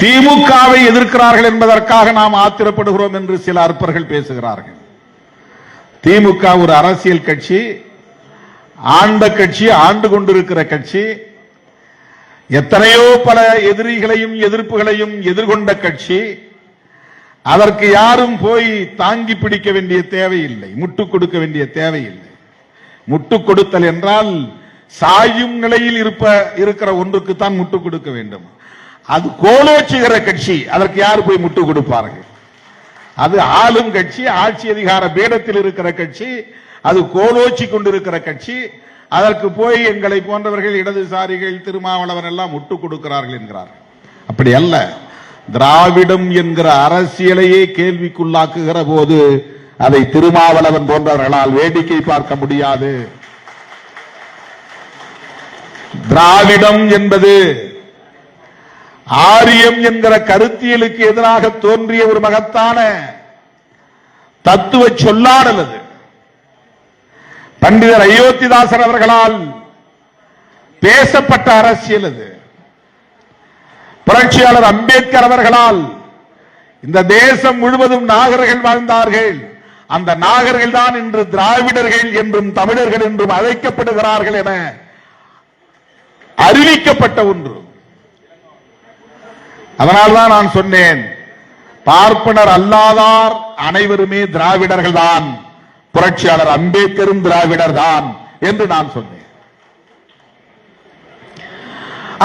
திமுகவை எதிர்க்கிறார்கள் என்பதற்காக நாம் ஆத்திரப்படுகிறோம் என்று சில அற்பர்கள் பேசுகிறார்கள். திமுக ஒரு அரசியல் கட்சி ஆண்ட கட்சி ஆண்டு கொண்டிருக்கிற கட்சி எத்தனையோ பல எதிரிகளையும் எதிர்ப்புகளையும் எதிர்கொண்ட கட்சி அதற்கு யாரும் போய் தாங்கி பிடிக்க வேண்டிய தேவையில்லை முட்டு கொடுக்க வேண்டிய தேவையில்லை. முட்டு கொடுத்தல் என்றால் சாயும் நிலையில் இருப்ப இருக்கிற ஒன்றுக்கு தான் முட்டு கொடுக்க வேண்டும். அது கோலோச்சுகிற கட்சி. அதற்கு யார் போய் முட்டு கொடுப்பார்கள்? அது ஆளும் கட்சி ஆட்சி அதிகார பீடத்தில் இருக்கிற கட்சி அது கோலோச்சி கொண்டிருக்கிற கட்சி. அதற்கு போய் எங்களை போன்றவர்கள் இடதுசாரிகள் திருமாவளவன் எல்லாம் முட்டு கொடுக்கிறார்கள் என்கிறார்கள் அப்படி அல்ல. திராவிடம் என்கிற அரசியலையே கேள்விக்குள்ளாக்குகிற போது அதை திருமாவளவன் போன்றவர்களால் வேடிக்கை பார்க்க முடியாது. திராவிடம் என்பது ஆரியம் என்கிற கருத்தியலுக்கு எதிராக தோன்றிய ஒரு மகத்தான தத்துவ சொல்லாடல் அது. பண்டிதர் அயோத்திதாசர் அவர்களால் பேசப்பட்ட அரசியல் அது. புரட்சியாளர் அம்பேத்கர் அவர்களால் இந்த தேசம் முழுவதும் நாகர்கள் வாழ்ந்தார்கள். அந்த நாகர்கள் தான் இன்று திராவிடர்கள் என்றும் தமிழர்கள் என்றும் அழைக்கப்படுகிறார்கள் என அறிவிக்கப்பட்ட ஒன்று. அதனால்தான் நான் சொன்னேன் பார்ப்பனர் அல்லாதார் அனைவருமே திராவிடர்கள் தான் புரட்சியாளர் அம்பேத்கரும் திராவிடர் தான் என்று நான் சொன்னேன்.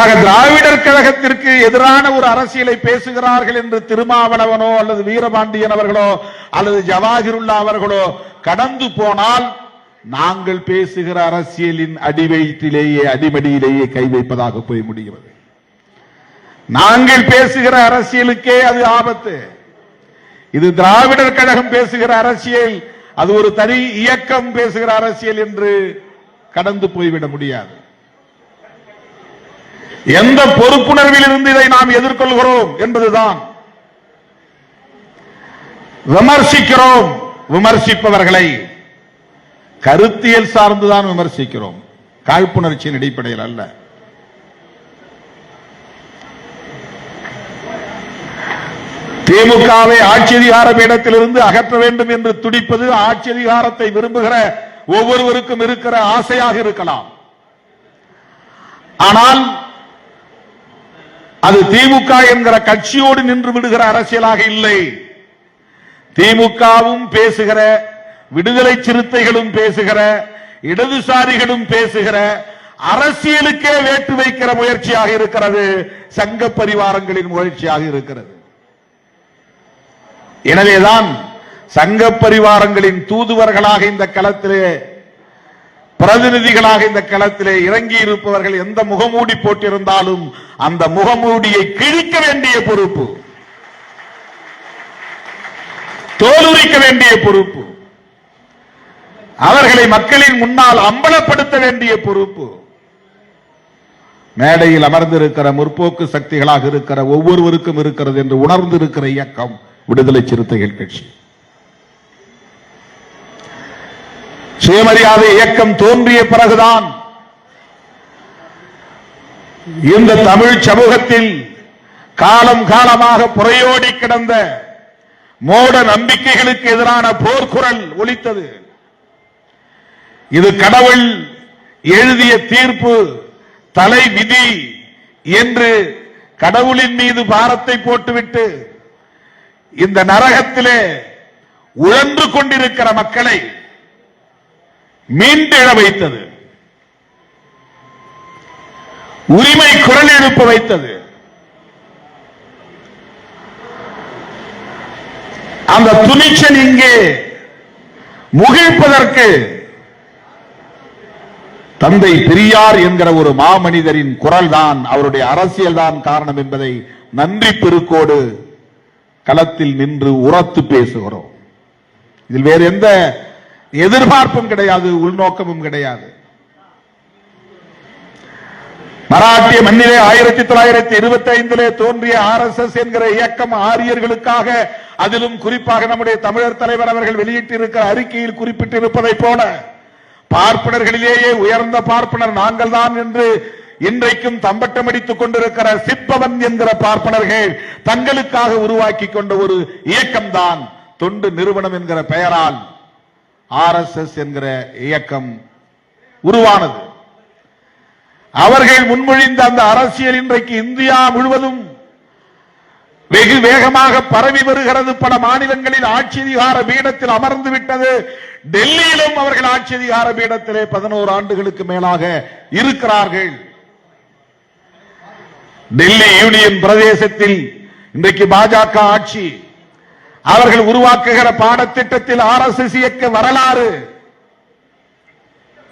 ஆக திராவிடர் கழகத்திற்கு எதிரான ஒரு அரசியலை பேசுகிறார்கள் என்று திருமாவளவனோ அல்லது வீரபாண்டியன் அவர்களோ அல்லது ஜவாஹிருல்லா அவர்களோ கடந்து போனால் நாங்கள் பேசுகிற அரசியலின் அடிவயிற்றிலேயே அடிமடியிலேயே கை வைப்பதாக போய் முடிகிறது. நாங்கள் பேசுகிற அரசியலுக்கே அது ஆபத்து. இது திராவிடர் கழகம் பேசுகிற அரசியல் அது ஒரு தனி இயக்கம் பேசுகிற அரசியல் என்று கடந்து போய்விட முடியாது. எந்த பொறுப்புணர்வில் இருந்து இதை நாம் எதிர்கொள்கிறோம் என்பதுதான். விமர்சிக்கிறோம் விமர்சிப்பவர்களை கருத்தியல் சார்ந்துதான் விமர்சிக்கிறோம். காழ்ப்புணர்ச்சியின் அடிப்படையில் அல்ல. திமுகவை ஆட்சி அதிகார பீடத்திலிருந்து அகற்ற வேண்டும் என்று துடிப்பது ஆட்சி அதிகாரத்தை விரும்புகிற ஒவ்வொருவருக்கும் இருக்கிற ஆசையாக இருக்கலாம். ஆனால் அது திமுக என்கிற கட்சியோடு நின்று விடுகிற அரசியலாக இல்லை. திமுகவும் பேசுகிற விடுதலை சிறுத்தைகளும் பேசுகிற இடதுசாரிகளும் பேசுகிற அரசியலுக்கே வேட்டு வைக்கிற முயற்சியாக இருக்கிறது சங்க பரிவாரங்களின் முயற்சியாக இருக்கிறது. எனவேதான் சங்க பரிவாரங்களின் தூதுவர்களாக இந்த களத்திலே பிரதிநிதிகளாக இந்த களத்திலே இறங்கி இருப்பவர்கள் எந்த முகமூடி போட்டிருந்தாலும் அந்த முகமூடியை கிழிக்க வேண்டிய பொறுப்பு. தோலுரிக்க வேண்டிய பொறுப்பு. அவர்களை மக்களின் முன்னால் அம்பலப்படுத்த வேண்டிய பொறுப்பு. மேடையில் அமர்ந்திருக்கிற முற்போக்கு சக்திகளாக இருக்கிற ஒவ்வொருவருக்கும் இருக்கிறது என்று உணர்ந்திருக்கிற இயக்கம். விடுதலை சிறுத்தைகள் கட்சி. சுயமரியாதை இயக்கம் தோன்றிய பிறகுதான் இந்த தமிழ் சமூகத்தில் காலம் காலமாக புறையோடி கிடந்த மோட நம்பிக்கைகளுக்கு எதிரான போர்க்குரல் ஒலித்தது. இது கடவுள் எழுதிய தீர்ப்பு தலை விதி என்று கடவுளின் மீது பாரத்தை போட்டுவிட்டு இந்த நரகத்திலே உழன்று கொண்டிருக்கிற மக்களை மீண்டெழ வைத்தது. உரிமை குரல் எழுப்ப வைத்தது. அந்த துணிச்சல் இங்கே முகிழ்ப்பதற்கு தந்தை பெரியார் என்கிற ஒரு மாமனிதரின் குரல் தான் அவருடைய அரசியல் தான் காரணம் என்பதை நன்றி பெருக்கோடு களத்தில் நின்று உரத்து பேசுகிறோம். இதில் வேறு எந்த எதிர்பார்ப்பும் கிடையாது உள்நோக்கமும் கிடையாது. மராட்டிய மண்ணிலே ஆயிரத்தி தொள்ளாயிரத்தி இருபத்தி ஐந்திலே தோன்றிய ஆர் எஸ் எஸ் என்கிற இயக்கம் ஆரியர்களுக்காக அதிலும் குறிப்பாக நம்முடைய தமிழர் தலைவர் அவர்கள் வெளியிட்டிருக்கிற அறிக்கையில் குறிப்பிட்டிருப்பதைப் போல பார்ப்பனர்களிலேயே உயர்ந்த பார்ப்பனர் நாங்கள் தான் என்று இன்றைக்கும் தம்பட்டம் அடித்துக் கொண்டிருக்கிற சிற்பவன் என்கிற பார்ப்பனர்கள் தங்களுக்காக உருவாக்கி கொண்ட ஒரு இயக்கம்தான் தொண்டு நிறுவனம் என்கிற பெயரால் ஆர்எஸ்எஸ் என்கிற இயக்கம் உருவானது. அவர்கள் முன்மொழிந்த அந்த அரசியல் இன்றைக்கு இந்தியா முழுவதும் வெகு வேகமாக பரவி வருகிறது. பல மாநிலங்களில் ஆட்சி அதிகார பீடத்தில் அமர்ந்து விட்டது. டெல்லியிலும் அவர்கள் ஆட்சி அதிகார பீடத்திலே பதினோரு ஆண்டுகளுக்கு மேலாக இருக்கிறார்கள். டெல்லி யூனியன் பிரதேசத்தில் இன்றைக்கு பாஜக ஆட்சி. அவர்கள் உருவாக்குகிற பாடத்திட்டத்தில் ஆர்எஸ்எஸ் இயக்க வரலாறு.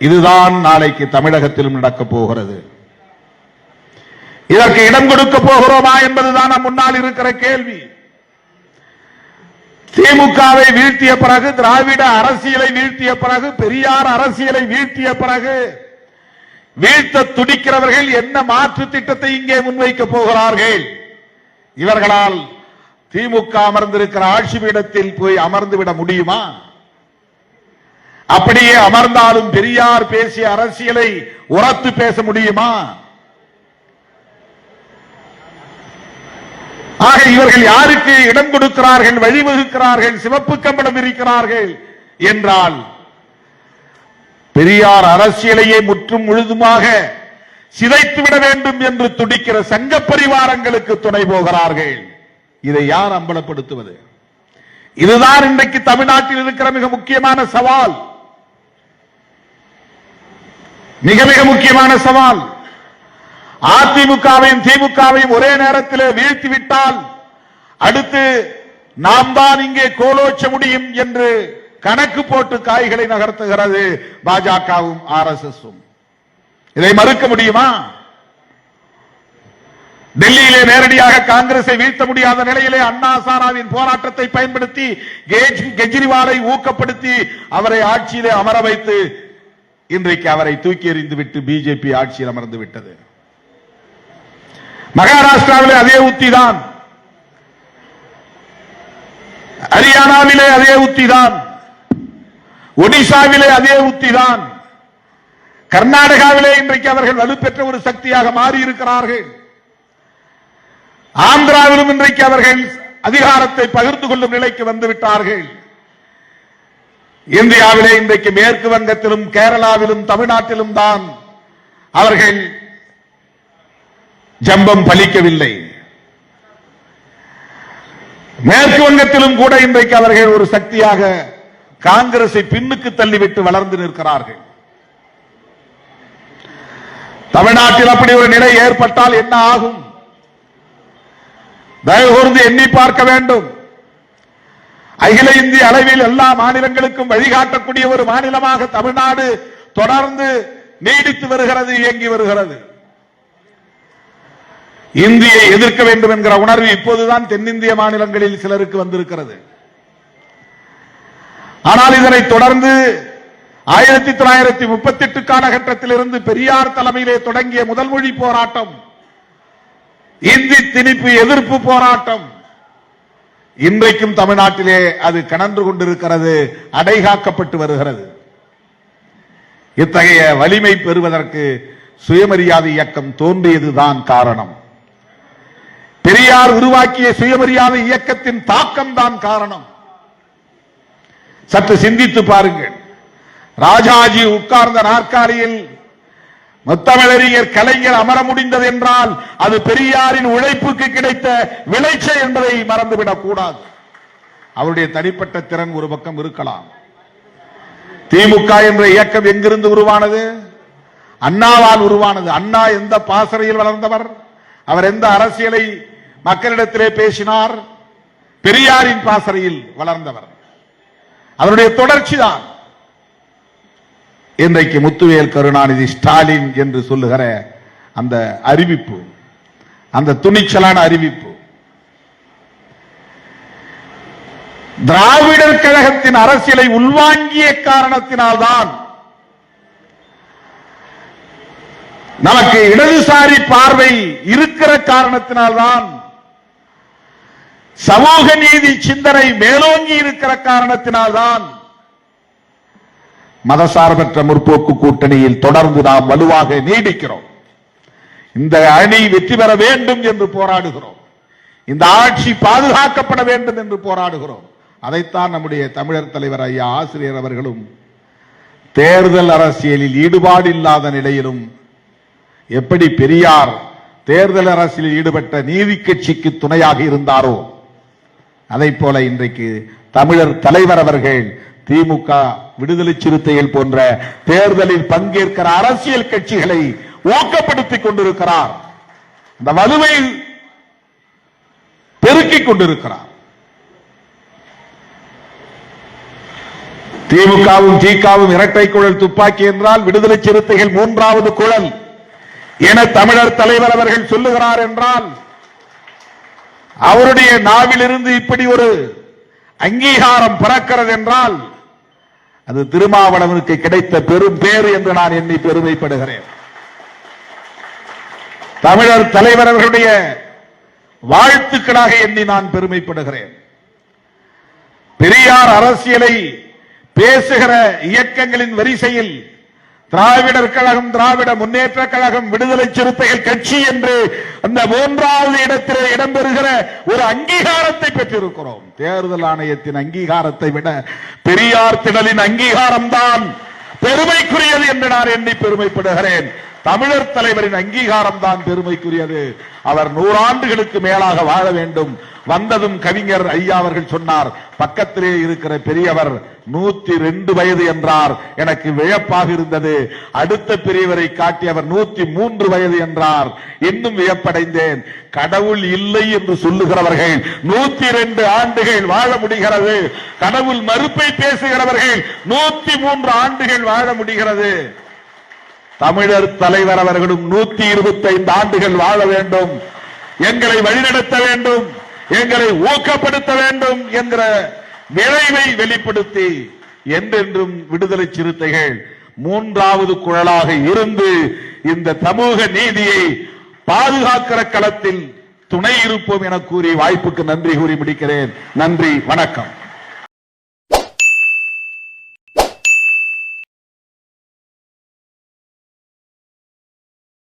இதுதான் நாளைக்கு தமிழகத்திலும் நடக்க போகிறது. இதற்கு இடம் கொடுக்க போகிறோமா என்பதுதான் முன்னால் இருக்கிற கேள்வி. திமுகவை வீழ்த்திய பிறகு திராவிட அரசியலை வீழ்த்திய பிறகு பெரியார் அரசியலை வீழ்த்திய பிறகு வீழ்த்த துடிக்கிறவர்கள் என்ன மாற்று திட்டத்தை இங்கே முன்வைக்க போகிறார்கள்? இவர்களால் திமுக அமர்ந்திருக்கிற ஆட்சி பீடத்தில் போய் அமர்ந்து விட முடியுமா? அப்படியே அமர்ந்தாலும் பெரியார் பேசிய அரசியலை உரத்து பேச முடியுமா? ஆக இவர்கள் யாருக்கு இடம் கொடுக்கிறார்கள் வழிவகுக்கிறார்கள் சிவப்பு கம்பளம் இருக்கிறார்கள் என்றால் பெரியார் அரசியலையே முற்றும் முழுதுமாக சிதைத்துவிட வேண்டும் என்று துடிக்கிற சங்க பரிவாரங்களுக்கு துணை போகிறார்கள். இதை யார் அம்பலப்படுத்துவது? இதுதான் இன்றைக்கு தமிழ்நாட்டில் இருக்கிற மிக முக்கியமான சவால். மிக மிக முக்கியமான சவால். அதிமுகவையும் திமுகவையும் ஒரே நேரத்தில் வீழ்த்திவிட்டால் அடுத்து நாம் தான் இங்கே கோலோச்ச முடியும் என்று கணக்கு போட்டு காய்களை நகர்த்துகிறது பாஜகவும் ஆர் எஸ் எஸ் இதை மறுக்க முடியுமா? டெல்லியிலே நேரடியாக காங்கிரஸை வீழ்த்த முடியாத நிலையிலே அண்ணா சாராவின் போராட்டத்தை பயன்படுத்தி கெஜ்ரிவாலை ஊக்கப்படுத்தி அவரை ஆட்சியிலே அமர வைத்து இன்றைக்கு அவரை தூக்கி எறிந்து விட்டு பிஜேபி ஆட்சியில் அமர்ந்து விட்டது. மகாராஷ்டிராவிலே அதே உத்திதான் ஹரியானாவிலே அதே உத்திதான் ஒடிசாவிலே அதே உத்திதான். கர்நாடகாவிலே இன்றைக்கு அவர்கள் வலுப்பெற்ற ஒரு சக்தியாக மாறி இருக்கிறார்கள் ஆந்திராவிலும் இன்றைக்கு அவர்கள் அதிகாரத்தை பகிர்ந்து கொள்ளும் நிலைக்கு வந்து விட்டார்கள் இந்தியாவிலே இன்றைக்கு மேற்கு வங்கத்திலும் கேரளாவிலும் தமிழ்நாட்டிலும் தான் அவர்கள் ஜம்பம் பலிக்கவில்லை. மேற்கு வங்கத்திலும் கூட இன்றைக்கு அவர்கள் ஒரு சக்தியாக காங்கிரஸை பின்னுக்கு தள்ளிவிட்டு வளர்ந்து நிற்கிறார்கள். தமிழ்நாட்டில் அப்படி ஒரு நிலை ஏற்பட்டால் என்ன ஆகும்? தயவு கூர்ந்து எண்ணி பார்க்க வேண்டும். அகில இந்திய அளவில் எல்லா மாநிலங்களுக்கும் வழிகாட்டக்கூடிய ஒரு மாநிலமாக தமிழ்நாடு தொடர்ந்து நீடித்து வருகிறது இயங்கி வருகிறது. இந்தியை எதிர்க்க வேண்டும் என்கிற உணர்வு இப்போதுதான் தென்னிந்திய மாநிலங்களில் சிலருக்கு வந்திருக்கிறது. ஆனால் இதனை தொடர்ந்து ஆயிரத்தி தொள்ளாயிரத்தி முப்பத்தி எட்டு காலகட்டத்தில் இருந்து பெரியார் தலைமையிலே தொடங்கிய முதல் மொழி போராட்டம் இந்தி திணிப்பு எதிர்ப்பு போராட்டம். இன்றைக்கும் தமிழ்நாட்டிலே அது கணன்று கொண்டிருக்கிறது அடைகாக்கப்பட்டு வருகிறது. இத்தகைய வலிமை பெறுவதற்கு சுயமரியாதை இயக்கம் தோன்றியதுதான் காரணம். பெரியார் உருவாக்கிய சுயமரியாதை இயக்கத்தின் தாக்கம் தான் காரணம். சற்று சிந்தித்து பாருங்கள். ராஜாஜி உட்கார்ந்த நாற்காலியில் முத்தமிழறிஞர் கலைஞர் அமர முடிந்தது என்றால் அது பெரியாரின் உழைப்புக்கு கிடைத்த விளைச்சை என்பதை மறந்துவிடக் கூடாது. அவருடைய தனிப்பட்ட திறன் ஒரு பக்கம் இருக்கலாம். திமுக என்ற இயக்கம் எங்கிருந்து உருவானது? அண்ணாவால் உருவானது. அண்ணா எந்த பாசறையில் வளர்ந்தவர்? அவர் எந்த அரசியலை மக்களிடத்திலே பேசினார்? பெரியாரின் பாசறையில் வளர்ந்தவர். அவருடைய தொடர்ச்சி தான். இன்றைக்கு முத்துவேல் கருணாநிதி ஸ்டாலின் என்று சொல்லுகிற அந்த அறிவிப்பு அந்த துணிச்சலான அறிவிப்பு திராவிடர் கழகத்தின் அரசியலை உள்வாங்கிய காரணத்தினால்தான் நமக்கு இடதுசாரி பார்வை இருக்கிற காரணத்தினால்தான் சமூக நீதி சிந்தனை மேலோங்கி இருக்கிற காரணத்தினால்தான் மதசார்பற்ற முற்போக்கு கூட்டணியில் தொடர்ந்து நாம் வலுவாக நீடிக்கிறோம். இந்த அணி வெற்றி பெற வேண்டும் என்று போராடுகிறோம். இந்த ஆட்சி பாதுகாக்கப்பட வேண்டும் என்று போராடுகிறோம். அதைத்தான் நம்முடைய தமிழர் தலைவர் ஐயா ஆசிரியர் அவர்களும் தேர்தல் அரசியலில் ஈடுபாடு இல்லாத நிலையிலும் எப்படி பெரியார் தேர்தல் அரசியலில் ஈடுபட்ட நீதி கட்சிக்கு துணையாக இருந்தாரோ அதை போல இன்றைக்கு தமிழர் தலைவர் அவர்கள் திமுக விடுதலை சிறுத்தைகள் போன்ற தேர்தலில் பங்கேற்கிற அரசியல் கட்சிகளை ஊக்கப்படுத்திக் கொண்டிருக்கிறார். இந்த வலுவை பெருக்கிக் கொண்டிருக்கிறார். திமுகவும் ஜிகாவும் இரட்டை குழல் துப்பாக்கி என்றால் விடுதலை சிறுத்தைகள் மூன்றாவது குழல். என தமிழர் தலைவர் அவர்கள் சொல்லுகிறார் என்றால் அவருடைய நாவிலிருந்து இப்படி ஒரு அங்கீகாரம் பிறக்கிறது என்றால் அது திருமாவளவனுக்கு கிடைத்த பெரும் பேர் என்று நான் எண்ணி பெருமைப்படுகிறேன். தமிழர் தலைவர் அவர்களுடைய வாழ்த்துக்களாக எண்ணி நான் பெருமைப்படுகிறேன். பெரியார் அரசியலை பேசுகிற இயக்கங்களின் வரிசையில் திராவிடர் கழகம் திராவிட முன்னேற்ற கழகம் விடுதலை சிறுத்தைகள் கட்சி என்று அந்த மூன்றாவது இடத்திலே இடம்பெறுகிற ஒரு அங்கீகாரத்தை பெற்றிருக்கிறோம். தேர்தல் ஆணையத்தின் அங்கீகாரத்தை விட பெரியார் திடலின் அங்கீகாரம் தான் பெருமைக்குரியது என்று நான் எண்ணி பெருமைப்படுகிறேன். தமிழர் தலைவரின் அங்கீகாரம் தான் பெருமைக்குரியது. அவர் நூறாண்டுகளுக்கு மேலாக வாழ வேண்டும். வந்ததும் கவிஞர் ஐயா அவர்கள் சொன்னார் பக்கத்திலே இருக்கிற பெரியவர் நூத்தி ரெண்டு வயது என்றார். எனக்கு வியப்பாக இருந்தது. அடுத்த பெரியவரை காட்டி அவர் நூத்தி மூன்று வயது என்றார். இன்னும் வியப்படைந்தேன். கடவுள் இல்லை என்று சொல்லுகிறவர்கள் நூத்தி ரெண்டு ஆண்டுகள் வாழ முடிகிறது. கடவுள் மறுப்பை பேசுகிறவர்கள் நூத்தி மூன்று ஆண்டுகள் வாழ முடிகிறது. தமிழர் தலைவர் அவர்களும் நூத்தி இருபத்தி ஐந்து ஆண்டுகள் வாழ வேண்டும். எங்களை வழிநடத்த வேண்டும். எங்களை ஊக்கப்படுத்த வேண்டும் என்கிற விளைவை வெளிப்படுத்தி என்றென்றும் விடுதலை சிறுத்தைகள் மூன்றாவது குழலாக இருந்து இந்த சமூக நீதியை பாதுகாக்கிற களத்தில் துணை இருப்போம் என கூறி வாய்ப்புக்கு நன்றி கூறி முடிக்கிறேன். நன்றி வணக்கம்.